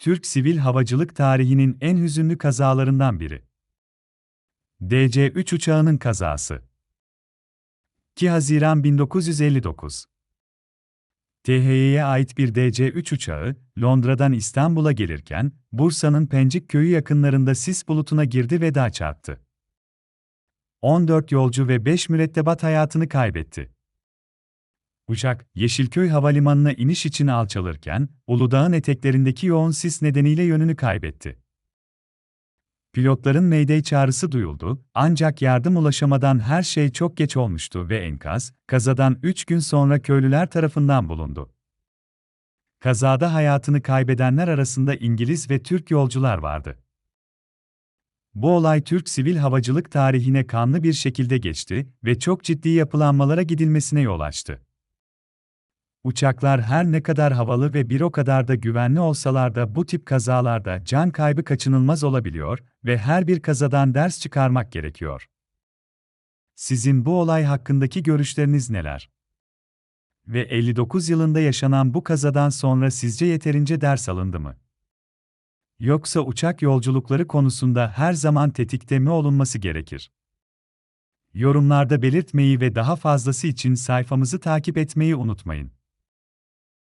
Türk sivil havacılık tarihinin en hüzünlü kazalarından biri. DC-3 uçağının kazası. 2 Haziran 1959 THY'ye ait bir DC-3 uçağı, Londra'dan İstanbul'a gelirken, Bursa'nın Pencik köyü yakınlarında sis bulutuna girdi ve dağ çarptı. 14 yolcu ve 5 mürettebat hayatını kaybetti. Uçak, Yeşilköy Havalimanı'na iniş için alçalırken, Uludağ'ın eteklerindeki yoğun sis nedeniyle yönünü kaybetti. Pilotların Mayday çağrısı duyuldu, ancak yardım ulaşamadan her şey çok geç olmuştu ve enkaz, kazadan 3 gün sonra köylüler tarafından bulundu. Kazada hayatını kaybedenler arasında İngiliz ve Türk yolcular vardı. Bu olay Türk sivil havacılık tarihine kanlı bir şekilde geçti ve çok ciddi yapılanmalara gidilmesine yol açtı. Uçaklar her ne kadar havalı ve bir o kadar da güvenli olsalar da bu tip kazalarda can kaybı kaçınılmaz olabiliyor ve her bir kazadan ders çıkarmak gerekiyor. Sizin bu olay hakkındaki görüşleriniz neler? Ve 59 yılında yaşanan bu kazadan sonra sizce yeterince ders alındı mı? Yoksa uçak yolculukları konusunda her zaman tetikte mi olunması gerekir? Yorumlarda belirtmeyi ve daha fazlası için sayfamızı takip etmeyi unutmayın.